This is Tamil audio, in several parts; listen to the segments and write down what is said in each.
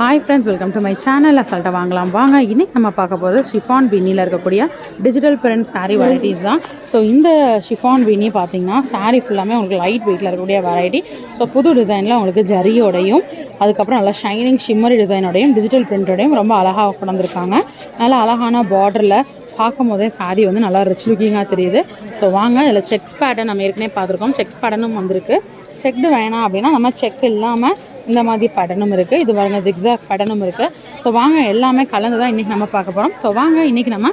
Hi friends welcome to my channel அசால்ட்டாக வாங்கலாம். வாங்க இன்னைக்கு நம்ம பார்க்க போகிறது ஷிஃபான் பின்னியில் இருக்கக்கூடிய டிஜிட்டல் பிரிண்ட் சாரீ வெரைட்டிஸ் தான். ஸோ இந்த ஷிஃபான் பின்னி பார்த்தீங்கன்னா சாரீ ஃபுல்லாமே உங்களுக்கு லைட் வெயிட்டில் இருக்கக்கூடிய வெரைட்டி ஸோ புது டிசைனில் உங்களுக்கு ஜரியோடையும் அதுக்கப்புறம் நல்லா ஷைனிங் ஷிம்மரி டிசைனோடையும் டிஜிட்டல் பிரிண்டோடையும் ரொம்ப அழகாக கொண்டிருக்காங்க நல்லா அழகான பார்டரில் பார்க்கும் போதே saree வந்து நல்லா ரிச் லுக்கிங்காக தெரியுது. ஸோ வாங்க இதில் செக்ஸ் பேட்டர்ன் நம்ம ஏற்கனவே பார்த்துருக்கோம். செக்ஸ் பேட்டர்னும் வந்திருக்கு. செக்டு வேணாம் அப்படின்னா நம்ம செக் இல்லாமல் இந்த மாதிரி படனும் இருக்குது இது பாருங்க ஜிக்ஸாக் படனும் இருக்குது ஸோ வாங்க எல்லாமே கலந்து தான் இன்றைக்கி நம்ம பார்க்க போகிறோம் ஸோ வாங்க இன்றைக்கி நம்ம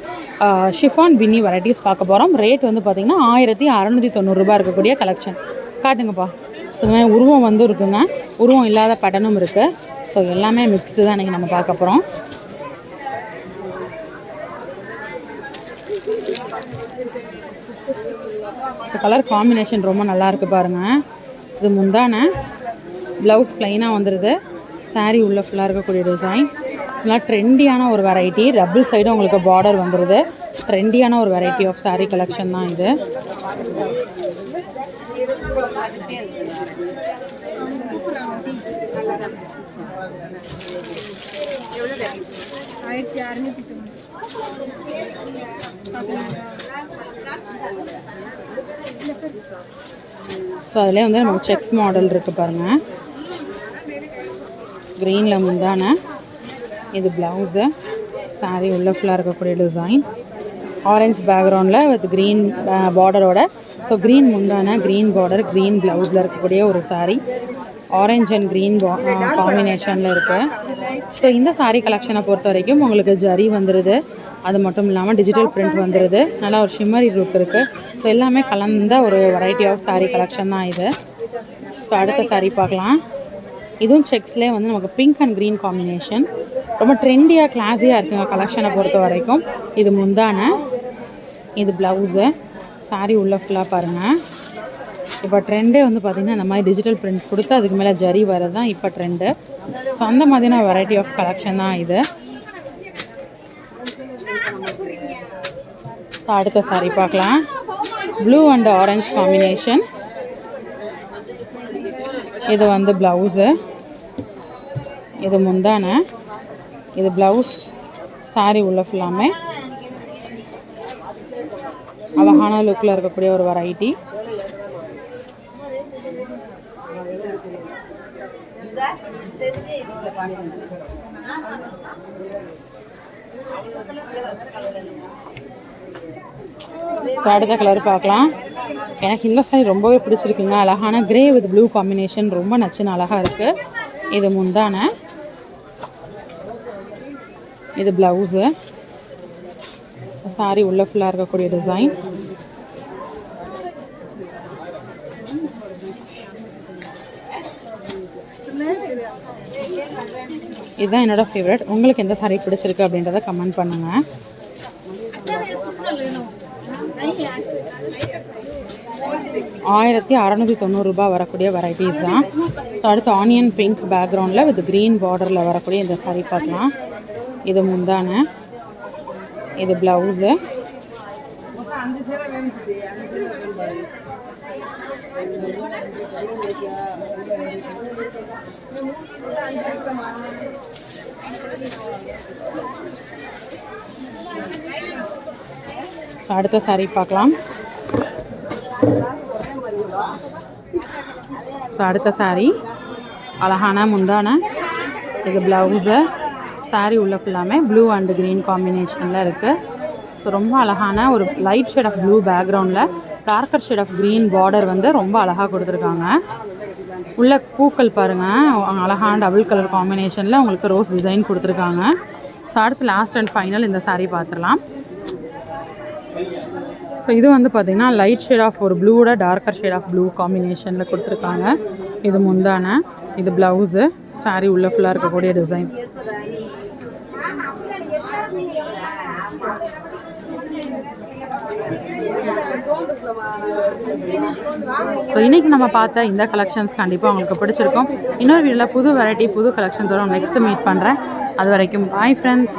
ஷிஃபான் பின்னி வெரைட்டிஸ் பார்க்க போகிறோம் ரேட் வந்து பார்த்திங்கன்னா ஆயிரத்தி அறநூற்றி தொண்ணூறுரூபா இருக்கக்கூடிய கலெக்ஷன் காட்டுங்கப்பா. ஸோ இந்த மாதிரி உருவம் வந்து இருக்குங்க. உருவம் இல்லாத படனும் இருக்குது ஸோ எல்லாமே மிக்ஸ்டு தான் இன்றைக்கி நம்ம பார்க்க போகிறோம் ஸோ கலர் காம்பினேஷன் ரொம்ப நல்லா இருக்கு பாருங்க. இது முந்தான. ப்ளவுஸ் ப்ளைனாக வந்துடுது சாரீ உள்ளே ஃபுல்லாக இருக்கக்கூடிய டிசைன் நல்லா ட்ரெண்டியான ஒரு வெரைட்டி ரபிள் சைடும் உங்களுக்கு பார்டர் வந்துடுது ட்ரெண்டியான ஒரு வெரைட்டி ஆஃப் சாரீ கலெக்ஷன் தான் இது. ஆயிரத்தி அறுநூத்தி ஸோ அதிலே வந்து நமக்கு செக்ஸ் மாடல் இருக்குது பாருங்கள் க்ரீனில் முந்தான. இது ப்ளவுஸு saree உள்ள ஃபுல்லாக இருக்கக்கூடிய டிசைன் ஆரஞ்ச் பேக்ரவுண்டில் வித் க்ரீன் பார்டரோட ஸோ க்ரீன் முந்தான க்ரீன் பார்டர் க்ரீன் ப்ளவுஸில் இருக்கக்கூடிய ஒரு saree. ஆரஞ்ச் அண்ட் க்ரீன் காம்பினேஷனில் இருக்குது ஸோ இந்த சாரீ கலெக்ஷனை பொறுத்த வரைக்கும் உங்களுக்கு ஜரி வந்துடுது அது மட்டும் இல்லாமல் டிஜிட்டல் பிரிண்ட் வந்துடுது நல்லா ஒரு ஷிம்மரி லுக் இருக்குது ஸோ எல்லாமே கலந்த ஒரு வெரைட்டி ஆஃப் சாரீ கலெக்ஷன் தான் இது. ஸோ அடுத்த சாரீ பார்க்கலாம். இதுவும் செக்ஸ்லேயே வந்து நமக்கு பிங்க் அண்ட் க்ரீன் காம்பினேஷன் ரொம்ப ட்ரெண்டியாக கிளாஸியாக இருக்குங்க கலெக்ஷனை பொறுத்த வரைக்கும். இது முந்தான. இது ப்ளவுஸு சாரீ உள்ள ஃபுல்லாக பாருங்கள் இப்போ ட்ரெண்டே வந்து பார்த்திங்கன்னா இந்த மாதிரி டிஜிட்டல் பிரிண்ட் கொடுத்து அதுக்கு மேலே ஜரி வரது தான் இப்போ ட்ரெண்டு ஸோ அந்த மாதிரியான வெரைட்டி ஆஃப் கலெக்ஷன் தான் இது. ஸோ அடுத்த சாரி பார்க்கலாம். ப்ளூ அண்ட் ஆரஞ்சு காம்பினேஷன் இது வந்து ப்ளவுஸு இது முந்தான. இது ப்ளவுஸ் சாரி உள்ள ஃபுல்லாமே அழகான லுக்கில் இருக்கக்கூடிய ஒரு வெரைட்டி ஸோ அடுத்த கலர் பார்க்கலாம். எனக்கு இந்த சாரி ரொம்பவே பிடிச்சிருக்குங்க அழகான கிரே வித் ப்ளூ காம்பினேஷன் ரொம்ப நச்சுன்னு அழகாக இருக்குது இது முந்தான. இது ப்ளவுஸு சாரி உள்ள ஃபுல்லாக இருக்கக்கூடிய டிசைன் இதுதான் என்னோட ஃபேவரட் உங்களுக்கு எந்த saree பிடிச்சிருக்கு அப்படின்றத கமெண்ட் பண்ணுங்கள் ஆயிரத்தி அறநூற்றி தொண்ணூறுரூபா வரக்கூடிய வெரைட்டிஸ் தான். ஸோ அடுத்து ஆனியன் பிங்க் பேக்ரவுண்டில் வித் க்ரீன் பார்டரில் வரக்கூடிய இந்த saree பார்க்கலாம். இது முந்தான. இது ப்ளவுஸு ஸோ அடுத்த சாரி பார்க்கலாம். ஸோ அடுத்த சாரி அழகான முந்தான இது ப்ளவுஸு சாரி உள்ள ஃபுல்லாமே ப்ளூ அண்ட் க்ரீன் காம்பினேஷனில் இருக்குது ஸோ ரொம்ப அழகான ஒரு லைட் ஷேட் ஆஃப் ப்ளூ பேக்ரவுண்டில் darker shade of green border வந்து ரொம்ப அழகாக கொடுத்துருக்காங்க. உள்ள பூக்கள் பாருங்கள் அழகான டபுள் கலர் காம்பினேஷனில் உங்களுக்கு ரோஸ் டிசைன் கொடுத்துருக்காங்க. ஸோ அடுத்து லாஸ்ட் அண்ட் ஃபைனல் இந்த சாரீ பார்த்துடலாம். ஸோ இது வந்து பார்த்திங்கன்னா லைட் ஷேட் ஆஃப் ஒரு ப்ளூவோட டார்க்கர் ஷேட் ஆஃப் ப்ளூ காம்பினேஷனில் கொடுத்துருக்காங்க. இது முந்தான இது ப்ளவுஸு சாரீ உள்ள ஃபுல்லாக இருக்கக்கூடிய டிசைன் ஸோ இன்றைக்கி நம்ம பார்த்த இந்த கலெக்ஷன்ஸ் கண்டிப்பாக உங்களுக்கு பிடிச்சிருக்கும். இன்னொரு வீடியோவில் புது வெரைட்டி புது கலெக்ஷன்ஸ் வரும் நெக்ஸ்ட்டு மீட் பண்ணுறேன் அது வரைக்கும் பாய் ஃப்ரெண்ட்ஸ்